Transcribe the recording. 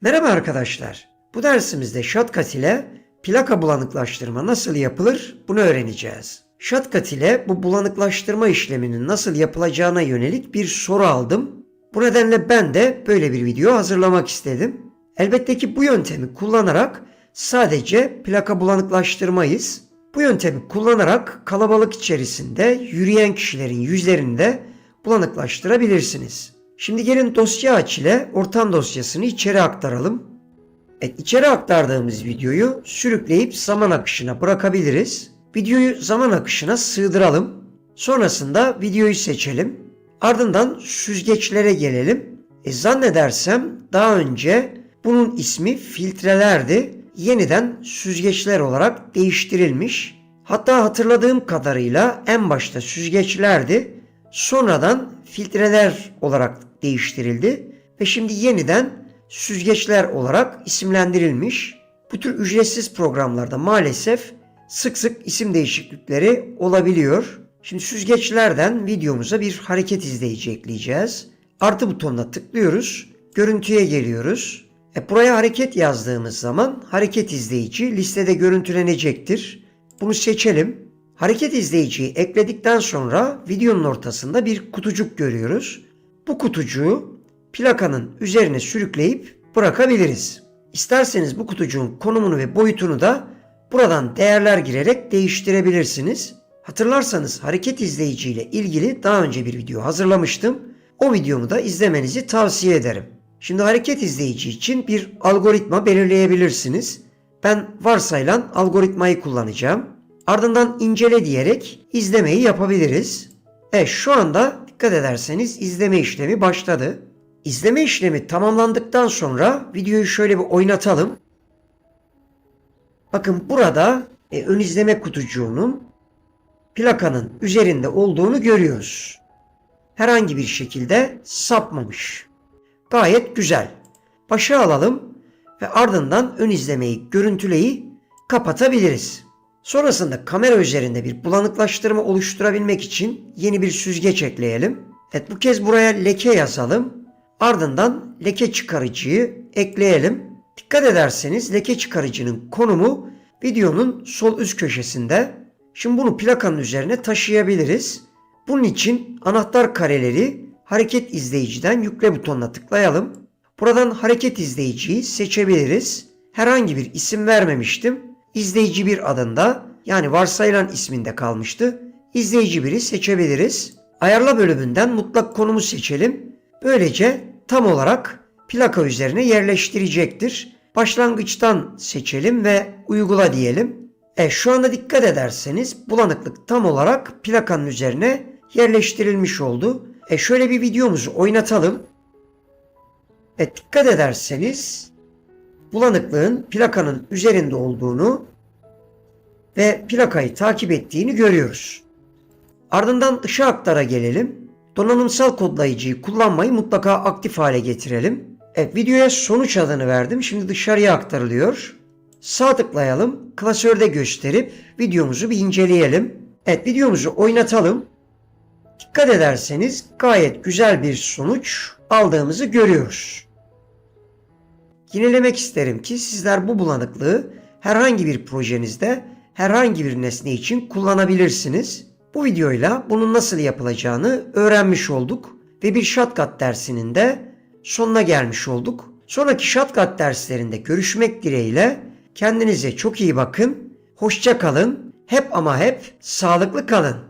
Merhaba arkadaşlar. Bu dersimizde Shotcut ile plaka bulanıklaştırma nasıl yapılır bunu öğreneceğiz. Shotcut ile bu bulanıklaştırma işleminin nasıl yapılacağına yönelik bir soru aldım. Bu nedenle ben de böyle bir video hazırlamak istedim. Elbette ki bu yöntemi kullanarak sadece plaka bulanıklaştırmayız. Bu yöntemi kullanarak kalabalık içerisinde yürüyen kişilerin yüzlerini de bulanıklaştırabilirsiniz. Şimdi gelin dosya aç ile ortam dosyasını içeri aktaralım. Evet, içeri aktardığımız videoyu sürükleyip zaman akışına bırakabiliriz. Videoyu zaman akışına sığdıralım. Sonrasında videoyu seçelim. Ardından süzgeçlere gelelim. E, zannedersem daha önce bunun ismi filtrelerdi. Yeniden süzgeçler olarak değiştirilmiş. Hatta hatırladığım kadarıyla en başta süzgeçlerdi. Sonradan filtreler olarak değiştirildi ve şimdi yeniden süzgeçler olarak isimlendirilmiş. Bu tür ücretsiz programlarda maalesef sık sık isim değişiklikleri olabiliyor. Şimdi süzgeçlerden videomuza bir hareket izleyici ekleyeceğiz. Artı butonuna tıklıyoruz. Görüntüye geliyoruz. E buraya hareket yazdığımız zaman hareket izleyici listede görüntülenecektir. Bunu seçelim. Hareket izleyiciyi ekledikten sonra videonun ortasında bir kutucuk görüyoruz. Bu kutucuğu plakanın üzerine sürükleyip bırakabiliriz. İsterseniz bu kutucuğun konumunu ve boyutunu da buradan değerler girerek değiştirebilirsiniz. Hatırlarsanız hareket izleyici ile ilgili daha önce bir video hazırlamıştım. O videomu da izlemenizi tavsiye ederim. Şimdi hareket izleyici için bir algoritma belirleyebilirsiniz. Ben varsayılan algoritmayı kullanacağım. Ardından incele diyerek izlemeyi yapabiliriz. Evet şu anda dikkat ederseniz izleme işlemi başladı. İzleme işlemi tamamlandıktan sonra videoyu şöyle bir oynatalım. Bakın burada e, ön izleme kutucuğunun plakanın üzerinde olduğunu görüyoruz. Herhangi bir şekilde sapmamış. Gayet güzel. Başa alalım ve ardından ön izlemeyi, görüntüleyi kapatabiliriz. Sonrasında kamera üzerinde bir bulanıklaştırma oluşturabilmek için yeni bir süzgeç ekleyelim. Evet bu kez buraya leke yazalım. Ardından leke çıkarıcıyı ekleyelim. Dikkat ederseniz leke çıkarıcının konumu videonun sol üst köşesinde. Şimdi bunu plakanın üzerine taşıyabiliriz. Bunun için anahtar kareleri hareket izleyiciden yükle butonuna tıklayalım. Buradan hareket izleyiciyi seçebiliriz. Herhangi bir isim vermemiştim. İzleyici bir adında yani varsayılan isminde kalmıştı. İzleyici biri seçebiliriz. Ayarla bölümünden mutlak konumu seçelim. Böylece tam olarak plaka üzerine yerleştirecektir. Başlangıçtan seçelim ve uygula diyelim. E şu anda dikkat ederseniz bulanıklık tam olarak plakanın üzerine yerleştirilmiş oldu. E şöyle bir videomuzu oynatalım. E dikkat ederseniz bulanıklığın plakanın üzerinde olduğunu ve plakayı takip ettiğini görüyoruz. Ardından dışa aktara gelelim. Donanımsal kodlayıcıyı kullanmayı mutlaka aktif hale getirelim. Evet videoya sonuç adını verdim. Şimdi dışarıya aktarılıyor. Sağ tıklayalım. Klasörde gösterip videomuzu bir inceleyelim. Evet videomuzu oynatalım. Dikkat ederseniz gayet güzel bir sonuç aldığımızı görüyoruz. Yinelemek isterim ki sizler bu bulanıklığı herhangi bir projenizde herhangi bir nesne için kullanabilirsiniz. Bu videoyla bunun nasıl yapılacağını öğrenmiş olduk ve bir Shotcut dersinin de sonuna gelmiş olduk. Sonraki Shotcut derslerinde görüşmek dileğiyle kendinize çok iyi bakın. Hoşça kalın. Hep ama hep sağlıklı kalın.